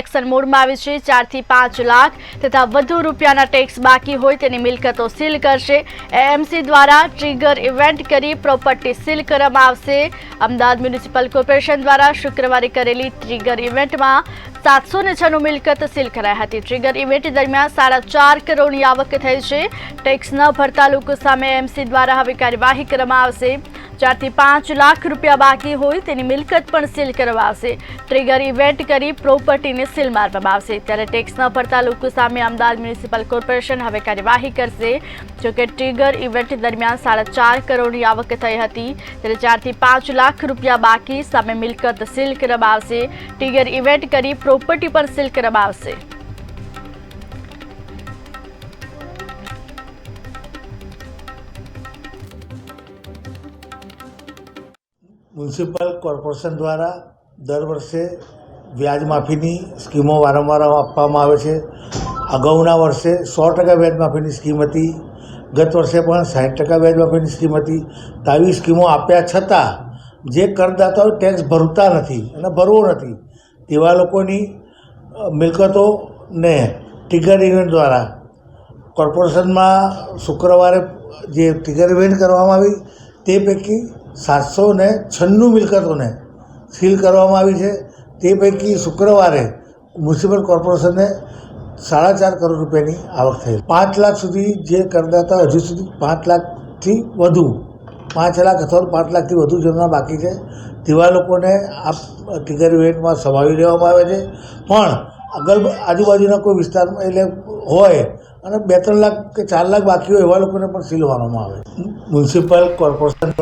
Action મોડમાં આવી છે, ચારથી પાંચ લાખ તથા વધુ રૂપિયાના ટેક્સ બાકી હોય તેની મિલકતો સીલ કરશે. એએમસી દ્વારા ટ્રિગર ઇવેન્ટ કરી પ્રોપર્ટી સીલ કરવામાં આવશે. અમદાવાદ મ્યુનિસિપલ કોર્પોરેશન દ્વારા શુક્રવારે કરેલી ટ્રિગર ઇવેન્ટમાં સાતસો ને છનું મિલકત સીલ કરાઈ હતી. ટ્રિગર ઇવેન્ટ દરમિયાન સાડા ચાર કરોડની આવક થઈ છે. ટેક્સ ન ભરતા લોકો સામે એમસી દ્વારા હવે કાર્યવાહી કરવામાં આવશે. ચારથી પાંચ લાખ રૂપિયા બાકી હોય તેની મિલકત પણ સીલ કરવામાં આવશે. ટ્રિગર ઇવેન્ટ કરી પ્રોપર્ટીને સીલ મારવામાં આવશે. ત્યારે ટેક્સ ન ભરતા લોકો સામે અમદાવાદ મ્યુનિસિપલ કોર્પોરેશન હવે કાર્યવાહી કરશે. જોકે ટ્રિગર ઇવેન્ટ દરમિયાન સાડા ચાર કરોડની આવક થઈ હતી. ત્યારે ચારથી પાંચ લાખ રૂપિયા બાકી સામે મિલકત સીલ કરવામાં આવશે. ટ્રિગર ઇવેન્ટ કરી પ્રોપર્ટી પર સીલ કરવામાં મ્યુનિસિપલ કોર્પોરેશન દ્વારા દર વર્ષે વ્યાજ માફીની સ્કીમો વારંવાર આપવામાં આવે છે. અગાઉના વર્ષે સો ટકા વ્યાજ માફીની સ્કીમ હતી. ગત વર્ષે પણ સાઠ ટકા વ્યાજ માફીની સ્કીમ હતી. આવી સ્કીમો આપ્યા છતાં જે કરદાતાઓ ટેક્સ ભરતા નથી અને ભરવો નથી તેવા લોકોની મિલકતોને ટિગર ઇવેન્ટ દ્વારા કોર્પોરેશનમાં શુક્રવારે જે ટિગર ઇવેન્ટ કરવામાં આવી તે પૈકી સાતસો ને છન્નું મિલકતોને સીલ કરવામાં આવી છે. તે પૈકી શુક્રવારે મ્યુનિસિપલ કોર્પોરેશનને સાડા ચાર કરોડ રૂપિયાની આવક થઈ પાંચ લાખ સુધી જે કરદાતા હજુ સુધી પાંચ લાખથી વધુ પાંચ લાખ અથવા પાંચ લાખથી વધુ જેમના બાકી છે. તેવા લોકોને આ ટિગર ઇવેન્ટમાં સમાવી લેવામાં આવે છે. પણ અગલ આજુબાજુના કોઈ વિસ્તારમાં એટલે હોય અને બે ત્રણ લાખ કે ચાર લાખ બાકી હોય એવા લોકોને પણ સીલ આવે મ્યુનિસિપલ કોર્પોરેશન